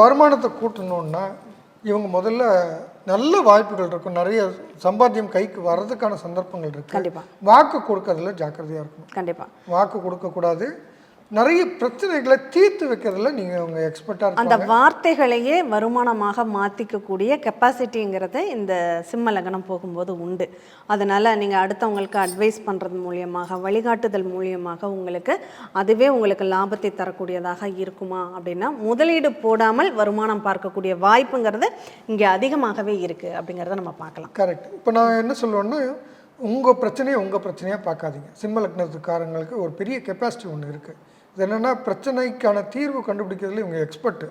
வருமானத்தை கூட்டணும்னா இவங்க முதல்ல நல்ல வாய்ப்புகள் இருக்கும். நிறைய சம்பாத்தியம் கைக்கு வர்றதுக்கான சந்தர்ப்பங்கள் இருக்கு. கண்டிப்பா. வாக்கு கொடுக்கறதுல ஜாக்கிரதையா இருக்கணும். கண்டிப்பா. வாக்கு கொடுக்கக்கூடாது. நிறைய பிரச்சனைகளை தீர்த்து வைக்கிறதுல நீங்க உங்க எக்ஸ்பர்ட்டா அந்த வார்த்தைகளையே வருமானமாக மாற்றிக்கக்கூடிய கெப்பாசிட்டிங்கிறது இந்த சிம்ம லக்னம் போகும்போது உண்டு. அதனால் நீங்கள் அடுத்தவங்களுக்கு அட்வைஸ் பண்ணுறது மூலியமாக வழிகாட்டுதல் மூலியமாக உங்களுக்கு அதுவே உங்களுக்கு லாபத்தை தரக்கூடியதாக இருக்குமா அப்படின்னா முதலீடு போடாமல் வருமானம் பார்க்கக்கூடிய வாய்ப்புங்கிறது இங்கே அதிகமாகவே இருக்குது அப்படிங்கிறத நம்ம பார்க்கலாம். கரெக்ட் இப்போ நான் என்ன சொல்லுவேன்னா உங்க பிரச்சனையை உங்க பிரச்சனையா பார்க்காதீங்க. சிம்ம லக்னத்துக்காரங்களுக்கு ஒரு பெரிய கெப்பாசிட்டி ஒன்று இருக்கு. இது என்னன்னா பிரச்சனைக்கான தீர்வு கண்டுபிடிக்கிறதுல இவங்க எக்ஸ்பர்ட்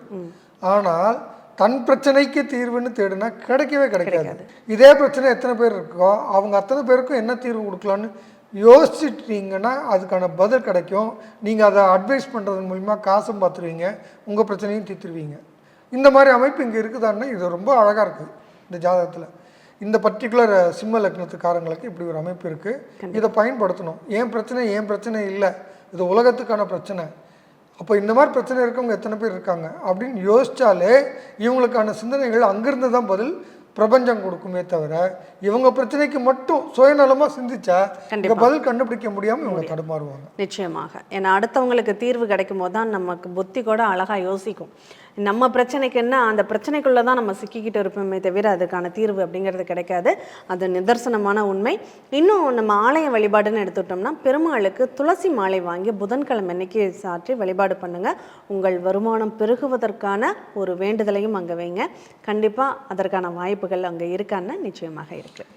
ஆனால் தன் பிரச்சனைக்கு தீர்வுன்னு தேடினா கிடைக்கவே கிடைக்காது. இதே பிரச்சனை எத்தனை பேர் இருக்கோ அவங்க அத்தனை பேருக்கும் என்ன தீர்வு கொடுக்கலான்னு யோசிச்சிட்டீங்கன்னா அதுக்கான பதில் கிடைக்கும். நீங்கள் அதை அட்வைஸ் பண்ணுறது மூலிமா காசும் பார்த்துருவீங்க உங்கள் பிரச்சனையும் தீர்த்துருவீங்க. இந்த மாதிரி அமைப்பு இங்கே இருக்குதான்னா இது ரொம்ப அழகாக இருக்குது இந்த ஜாதகத்தில். இந்த பர்டிகுலர் சிம்ம லக்னத்துக்காரங்களுக்கு இப்படி ஒரு அமைப்பு இருக்குது இதை பயன்படுத்தணும். ஏன் பிரச்சனை ஏன் பிரச்சனை இல்லை? இது உலகத்துக்கான பிரச்சனை. அப்போ இந்த மாதிரி பிரச்சனை இருக்கவங்க எத்தனை பேர் இருக்காங்க? அப்படின்னு யோசிச்சாலே இவங்களுக்கான சிந்தனைகள் அங்கிருந்து தான் பதில் பிரபஞ்சம் கொடுக்குமே தவிர இவங்க பிரச்சனைக்கு மட்டும் சுயநலமாக சிந்திச்சா இங்க பதில் கண்டுபிடிக்க முடியாமல் இவங்க தடுமாறுவாங்க. நிச்சயமாக. ஏன்னா அடுத்தவங்களுக்கு தீர்வு கிடைக்கும் போது தான் நமக்கு புத்தி கூட அழகாக யோசிக்கும். நம்ம பிரச்சனைக்கு என்ன? அந்த பிரச்சனைக்குள்ளே தான் நம்ம சிக்கிக்கிட்டு இருப்போமே தவிர அதுக்கான தீர்வு அப்படிங்கிறது கிடைக்காது. அது நிதர்சனமான உண்மை. இன்னும் நம்ம ஆலய வழிபாடுன்னு எடுத்துட்டோம்னா பெருமாளுக்கு துளசி மாலை வாங்கி புதன்கிழமை அன்னைக்கு சாற்றி வழிபாடு பண்ணுங்கள் உங்கள் வருமானம் பெருகுவதற்கான ஒரு வேண்டுதலையும் அங்கே வைங்க. கண்டிப்பாக அதற்கான வாய்ப்புகள் அங்கே இருக்கான்னு நிச்சயமாக இருக்குது